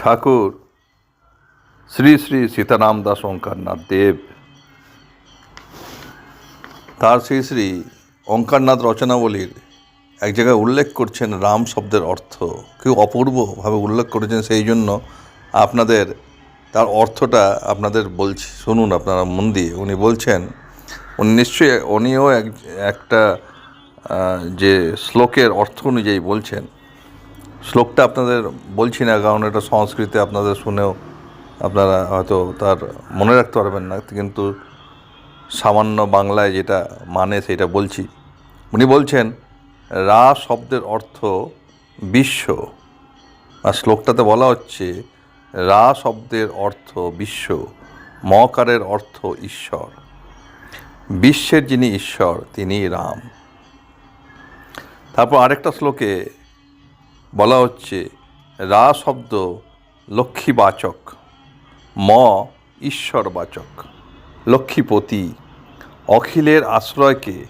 ঠাকুর। শ্রী শ্রী সীতারাম দাস ওঙ্কারনাথ দেব। তার শ্রী শ্রী ওঙ্কারনাথ রচনাবলীর এক জায়গায় উল্লেখ করছেন রাম শব্দের অর্থ। কেউ অপূর্বভাবে উল্লেখ করেছেন সেই জন্য আপনাদের তার অর্থটা আপনাদের বলছি। শুনুন আপনারা মন দিয়ে। উনি বলছেন, উনি নিশ্চয়ই উনিও এক, একটা যে শ্লোকের অর্থ অনুযায়ী বলছেন শ্লোকটা আপনাদের বলছি না, কারণ এটা সংস্কৃতে আপনাদের শুনেও আপনারা হয়তো তার মনে রাখতে পারবেন না, কিন্তু সামান্য বাংলায় যেটা মানে সেটা বলছি। উনি বলছেন, রা শব্দের অর্থ বিশ্ব। আর শ্লোকটাতে বলা হচ্ছে, রা শব্দের অর্থ বিশ্ব মকারের অর্থ ঈশ্বর। বিশ্বের যিনি ঈশ্বর তিনি রাম। তারপর আরেকটা শ্লোকে বলা হচ্ছে, রা শব্দ লক্ষ্মীবাচক, ম ঈশ্বরবাচক, লক্ষ্মীপতি, অখিলের আশ্রয়কে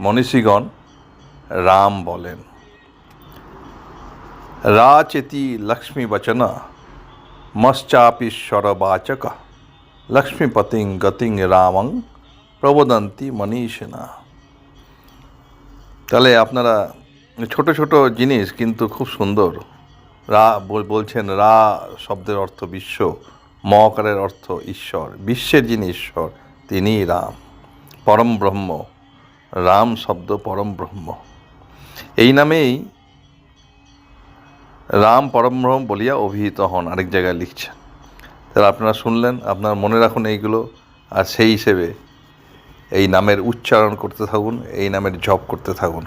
মনীষীগণ রাম বলেন। রা চেতি লক্ষ্মী বচনা মশ্চাপীশ্বর বাচক লক্ষ্মীপতিং গতিং রামং প্রবদন্তি মনীষিণা। তাহলে আপনারা ছোট ছোট জিনিস কিন্তু খুব সুন্দর। রা বলছেন, রা শব্দের অর্থ বিশ্ব মকারের অর্থ ঈশ্বর, বিশ্বের যিনি ঈশ্বর, তিনি রাম। পরম ব্রহ্ম, রাম শব্দ পরম ব্রহ্ম। এই নামেই রাম পরম ব্রহ্ম বলিয়া অভিহিত হন, আরেক জায়গায় লিখছেন। তাহলে আপনারা শুনলেন, আপনার মনে রাখুন এইগুলো, আর সেই হিসেবে এই নামের উচ্চারণ করতে থাকুন, এই নামের জপ করতে থাকুন।